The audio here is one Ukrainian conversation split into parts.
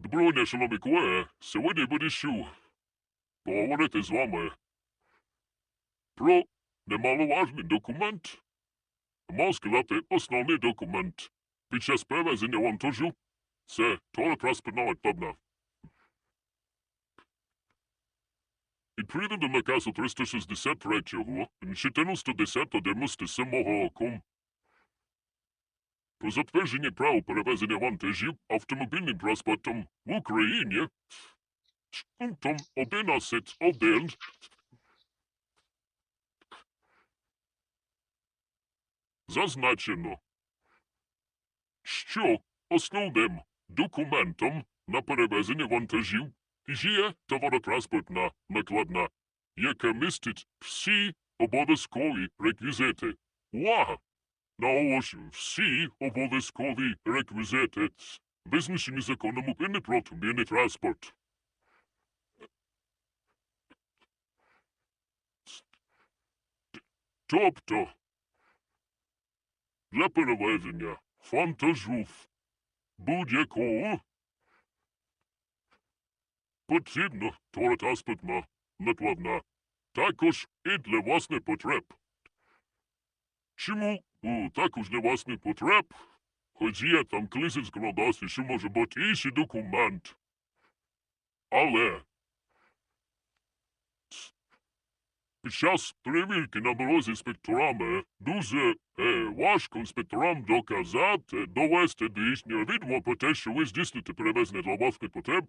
Доброго дня, шановні колеги. Сьогодні я вирішив поговорити з вами про немаловажний документ. Мав сказати, основний документ під час перевезення вантажу – це транспортна накладна. Відповідно до наказу 363-го, 1497 роком, про затвердження прав перевезення вантажів автомобільним транспортом в Україні з пунктом 11.1 зазначено, що основним документом на перевезення вантажів є товаротранспортна накладна, яка містить всі обов'язкові реквізити. Увага! Наголошую, всі обов'язкові реквізити, визначені законом України про автомобільний транспорт. Тобто, для перевезення вантажу будь-якого потрібно товаротранспортна накладна, також і для власних потреб. Чому у також для власних потреб, хоч є там колись в законодавстві, що може бути інший документ. Але під час перевірки на дорозі інспекторами дуже е, важко інспекторам доказати, довести до їхнього відома про те, що ви здійснюєте перевезення для власних потреб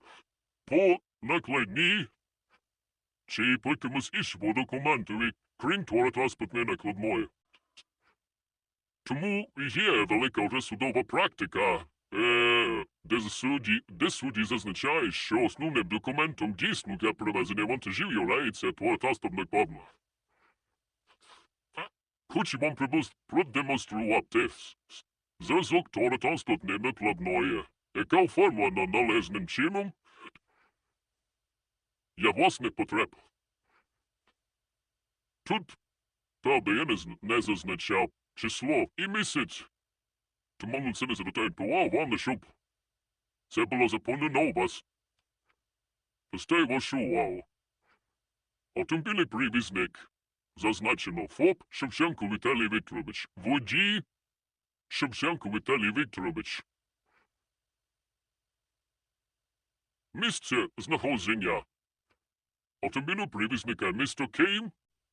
по накладній чи по якомусь іншому документові, крім транспортної накладної. Тому є велика вже судова практика, е, де судді, де судді зазначають, що основним документом дійсно для перевезення вантажів являється транспортна накладна. Хочу вам продемонструвати зразок транспортної накладної, яка оформлена належним чином для власних потреб. Тут, правда, я не, не зазначав число і місяць. Тому на це не звертають увагу, головне, щоб це було заповнено у вас. Постаю вашу увагу. Автомобільний привізник. Зазначено ФОП Шевченко Віталій Вікторович. Водій Шевченко Віталій Вікторович. Місце знаходження. Автомобільного привізника місто Київ,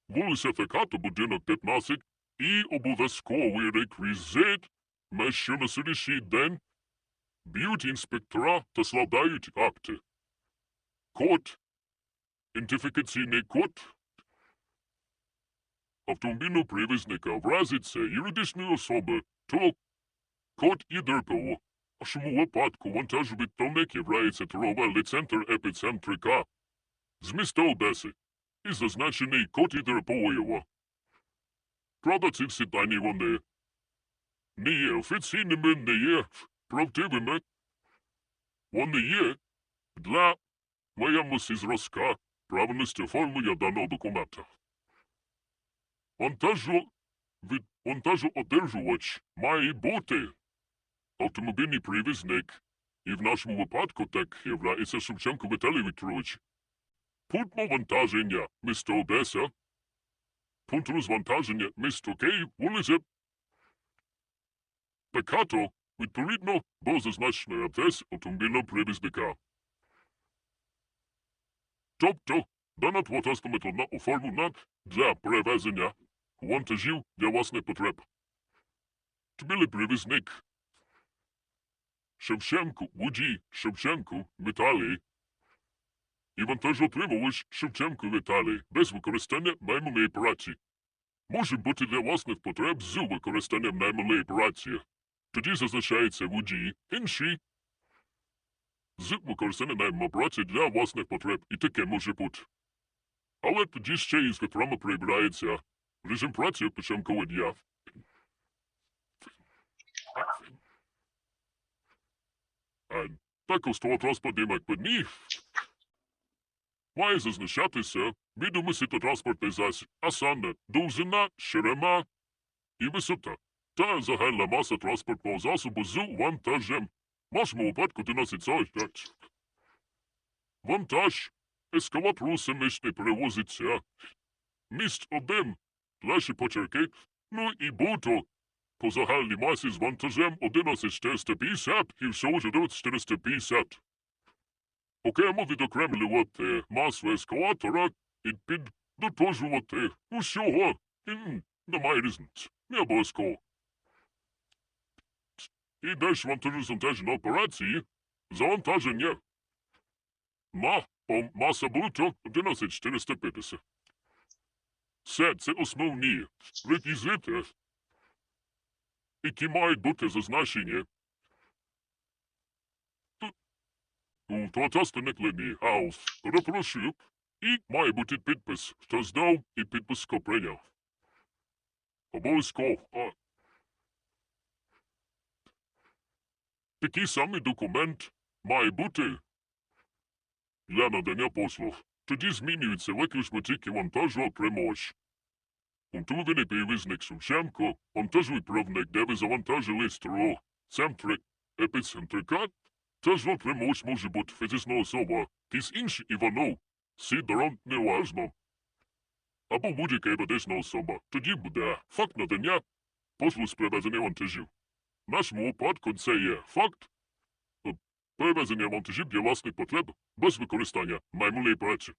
вулиця Фекато, будинок 15, і обов'язковий реквізит, на що на сьогоднішній день б'ють інспектора та складають акти. Код, ідентифікаційний код автомобільного привізника в разі це юридичної особи, то код ІДРПО. В вашому випадку вантажовідтовник являється торговий центр епіцентрика з міста Одеси і зазначений код ІДРПО його. Правда, ці всі дані вони не є офіційними, не є правдивими. Вони є для моємусі зразка правильності оформлення даного документа. Вантажу від вантажоодержувач має бути автомобільний привізник, і в нашому випадку так являється Шевченко Віталій Вікторович. Пункт навантаження місто Одеса Пункт розвантаження місто Київ, вулиця Пекато, відповідно до зазначеної адреси автомобільного привізника. Тобто, дана транспортна методна оформлена для перевезення вантажів для власних потреб. Автомобільний привізник Шевченко, водій Шевченко, Віталій і вантажоотримувач Шевченко Віталій без використання найманої праці. Може бути для власних потреб з використанням найманої праці. Тоді зазначається водій, інший з використанням найманої праці для власних потреб. І таке може бути. Але тоді ще із котрами прибирається режим праці початкового дня. Також того транспортний накладні має зазначатися відомості та транспортний засіб, а саме довжина, ширина і висота та загальна маса транспортного засобу з вантажем. В нашому випадку 11,5. Вантаж. Ескалатор семичний перевозиться. Міст один. Наші почерки. Ну і буто. По загальній масі з вантажем 11450 і всього ж 11450. Окремо відокремлювати масу ескалатора і піддотожувати усього. М, Немає різниці. Не обов'язково. І далі вантажу завантаження операції. Завантаження. Ма, о, маса бруто 11450. Все, це основні реквізити, які мають бути зазначені Тут- у точасних лінії Аус. Перепрошую. І має бути підпис, хто здав і підпис, хто прийняв. Обов'язково. Такий самий документ має бути для надання послуг. Тоді змінюється виключно тільки вантажу вантажоотримувач. Умтуловий перевізник Сумченко, вантажовідправник, де ви завантажили СТРО, центри, епіцентрика, Тажоотримувач може бути фізична особа, кись інший Іванов, Сідрон неважно. Або будь-яка юридична особа. Тоді буде факт надання послуг з перевезення вантажів. В нашому випадку це є факт е, перевезення вантажів для власних потреб без використання найманої праці.